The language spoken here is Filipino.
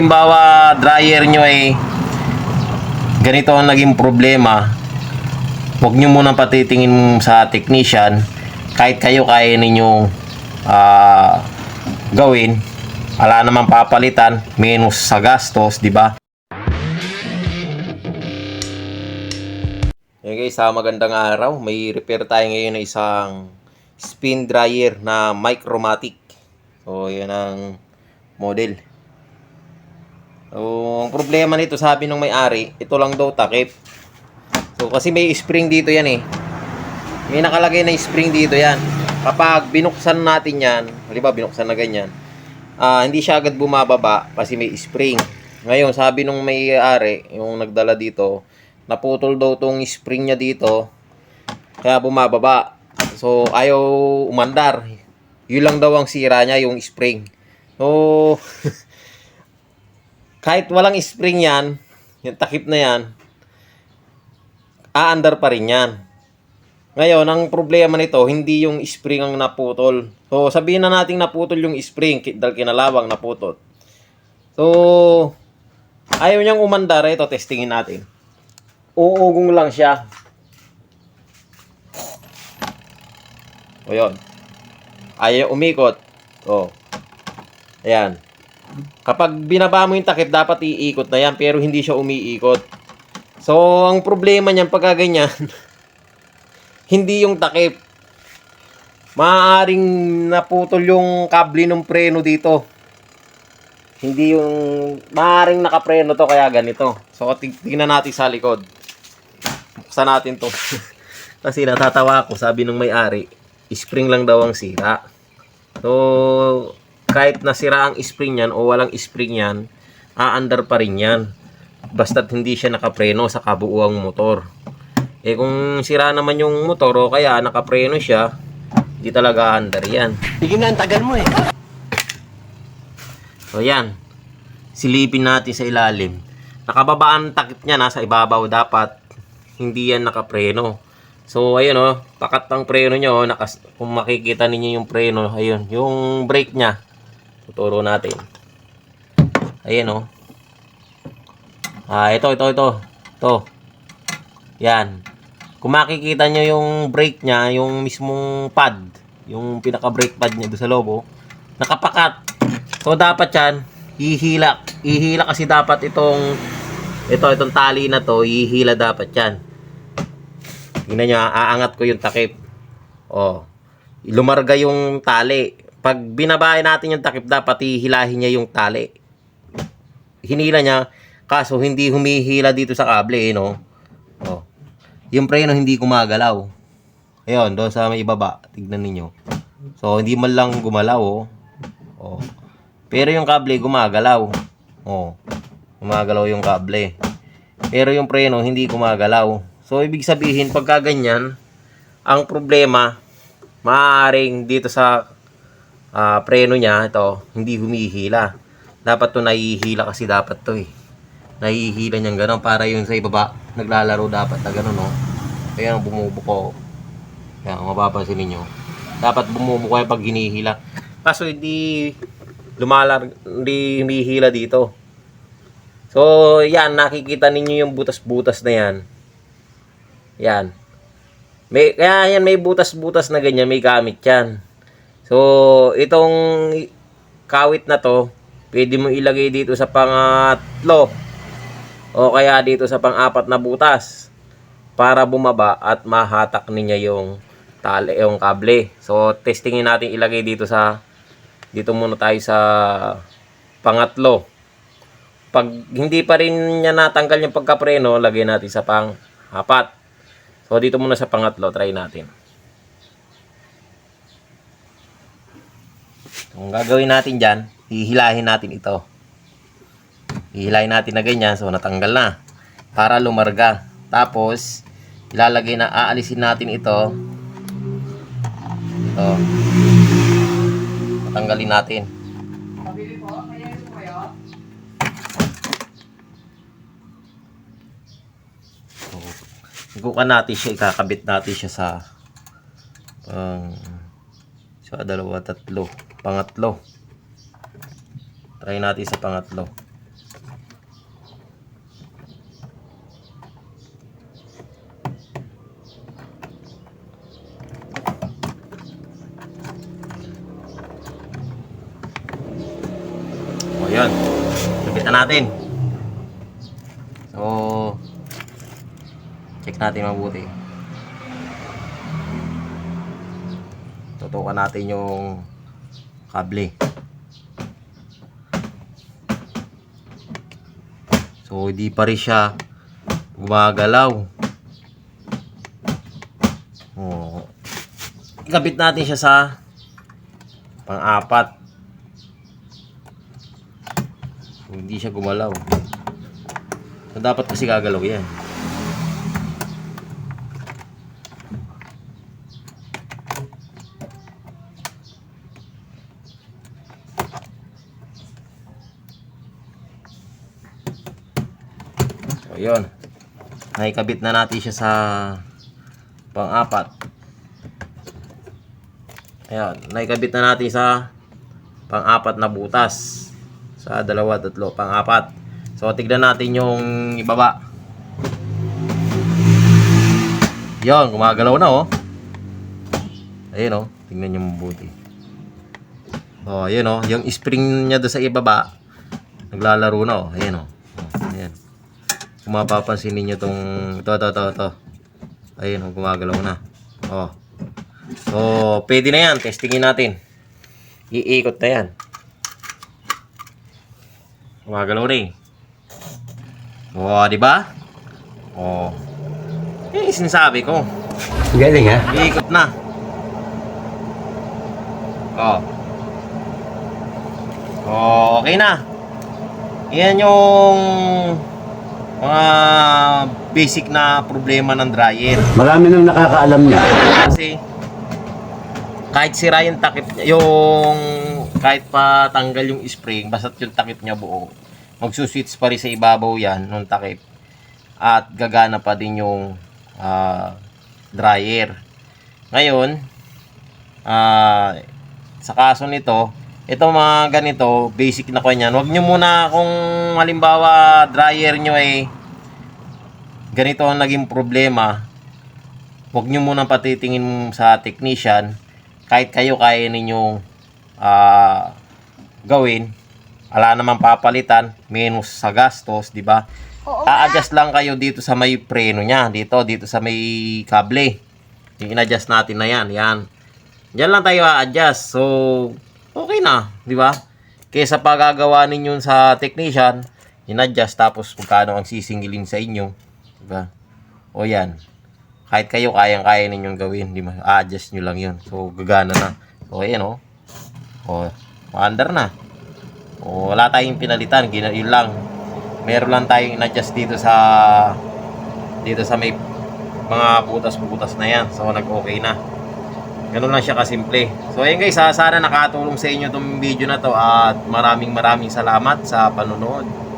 Halimbawa, dryer nyo ay ganito ang naging problema. Huwag nyo muna patitingin sa technician. Kahit kayo kaya ninyong ah, gawin. Wala namang papalitan. Minus sa gastos, di ba? Okay guys, sa magandang araw. May repair tayo ngayon ng isang spin dryer na Micromatic. So, yan ang model. So, ang problema nito, sabi nung may-ari, ito lang daw takip. So, kasi may spring dito yan eh. May nakalagay na spring dito yan. Kapag binuksan natin yan, halimbawa binuksan na ganyan, ah, hindi siya agad bumababa kasi may spring. Ngayon, sabi nung may-ari, yung nagdala dito, naputol daw tong spring niya dito, kaya bumababa. So, ayaw umandar. Yun lang daw ang sira niya, yung spring. So, kahit walang spring yan, yung takip na yan, aandar pa rin yan. Ngayon, ang problema nito, hindi yung spring ang naputol. So, sabihin na natin naputol yung spring dahil kinalawang naputol. So, ayaw niyang umandar. Ito, testingin natin. Uugong lang siya. O, yun. Ayaw umikot. O. Ayan. Kapag binaba mo yung takip, dapat iikot na yan, pero hindi siya umiikot. So, ang problema niyan pagka ganyan, hindi yung takip. Maaaring naputol yung kable ng preno dito. Hindi yung maaaring nakapreno to kaya ganito. So, tingnan natin sa likod. Buksan natin to. Kasi natatawa ako, sabi ng may-ari, spring lang daw ang sira. So, kahit nasira ang spring yan o walang spring yan, aandar pa rin yan. Basta't hindi siya nakapreno sa kabuuang motor. Eh kung sira naman yung motor o kaya nakapreno siya, hindi talaga aandar yan. Sige nga, ang tagal mo eh. So yan, silipin natin sa ilalim. Nakababa ang takip niya, nasa ibabaw dapat. Hindi yan nakapreno. So ayun oh, pakat ang preno niya oh, nakas kung makikita ninyo yung preno, ayun, yung brake niya. Tuturo natin. Ayun oh. Ah, ito, ito, ito. Ito. Yan. Kung makikita nyo yung brake niya, yung mismong pad, yung pinaka-brake pad niya doon sa lobo, nakapakat. So, dapat yan, ihila. Ihila kasi dapat itong, ito, itong tali na to, ihila dapat yan. Tingnan nyo, aangat ko yung takip. Oh, lumarga yung tali. Pag binabae natin yung takip, dapat ihilahin niya yung tali. Hinila niya, kaso hindi humihila dito sa kable, eh, no? Oh. Yung preno hindi gumagalaw. Ayun, doon sa may ibaba, tignan ninyo. So, hindi man lang gumalaw, oh. Oh. Pero yung kable gumagalaw. Oh. Gumagalaw yung kable. Pero yung preno hindi gumagalaw. So, ibig sabihin, pagka ganyan, ang problema, maaaring dito sa ah, preno niya, ito, hindi humihila. Dapat to nahihila kasi dapat to eh. Nahihila niyang gano'n para yung sa ibaba, naglalaro dapat na gano'n, no? Kaya bumubuko. Kaya mapapansin ninyo. Dapat bumubuko pag hinihila. Kaso hindi lumalar, hindi humihila dito. So, yan, nakikita ninyo yung butas-butas na yan. Yan. May, kaya yan, may butas-butas na ganyan, may gamit yan. So, itong kawit na to, pwede mo ilagay dito sa pangatlo o kaya dito sa pang-apat na butas para bumaba at mahatak niya yung tali, yung kable. So, testingin natin ilagay dito sa dito muna tayo sa pangatlo. Pag hindi pa rin niya natanggal yung pagkapreno, lagay natin sa pang-apat. So, dito muna sa pangatlo, try natin. Kung gagawin natin dyan, hihilahin natin ito. Hihilahin natin na ganyan, so natanggal na. Para lumarga. Tapos, ilalagay na, aalisin natin ito. Ito. Tatanggalin natin. So, igukan natin siya, ikakabit natin siya sa pang So, dalawa, tatlo. Pangatlo. Try natin sa pangatlo. O, yun. Sugit natin. So, check natin mabuti. Tutukan natin yung kable. So, hindi pa rin siya gumagalaw. Oh. Ikabit natin siya sa pang-apat. So, hindi siya gumalaw. So, dapat kasi gagalaw yan. So, yun. Naikabit na natin siya sa pang-apat. Ayan, naikabit na natin sa pang-apat na butas. Sa dalawa, tatlo, pang-apat. So, tignan natin yung ibaba. Yun, gumagalaw na oh. Ayun oh, tingnan nyo mabuti. Oh, ayun oh, yung spring niya doon sa ibaba, naglalaro na oh. Ayun oh. Kung mapapansin ninyo tong ito, ito, ito, ito. Ayun oh, gumagalaw na. Oh. So, pwede na yan. Testingin natin. Iikot na yan. Gumagalaw na eh. Oh, di ba? Oh. Eh, sinasabi ko. Galing ha? Iikot na. Oh. Oh, okay na. Yan yung mga basic na problema ng dryer. Marami nang nakakaalam niya. Kasi kahit sira yung takip niya, yung kahit pa tanggal yung spring, basta't yung takip niya buo, magsuswitch pa rin sa ibabaw yan nung takip. At gagana pa din yung ah, dryer. Ngayon, ah, sa kaso nito, ito mga ganito, basic na ko yan. Huwag nyo muna kung halimbawa dryer nyo ay ganito ang naging problema, huwag nyo muna patitingin sa technician. Kahit kayo kaya ninyong ah, gawin ala naman papalitan minus sa gastos di ba? A-adjust lang kayo dito sa may preno niya dito dito sa may kable. Yung in-adjust natin na yan yan. Diyan lang tayo a-adjust. So okay na di ba kaysa pagagawa ninyo sa technician in-adjust tapos kung ang sisingilin sa inyo di ba o yan kahit kayo kayang-kaya ninyong gawin, di ma adjust nyo lang yun. So, gagana na. So, ayan, oh. O, under na. O, wala tayong pinalitan. Gina, yun lang. Meron lang tayong in-adjust dito sa dito sa may mga butas-butas na yan. So, nag-okay na. Ganun lang siya kasimple. So, ayun guys, ha, sana nakatulong sa inyo itong video na to at maraming maraming salamat sa panonood.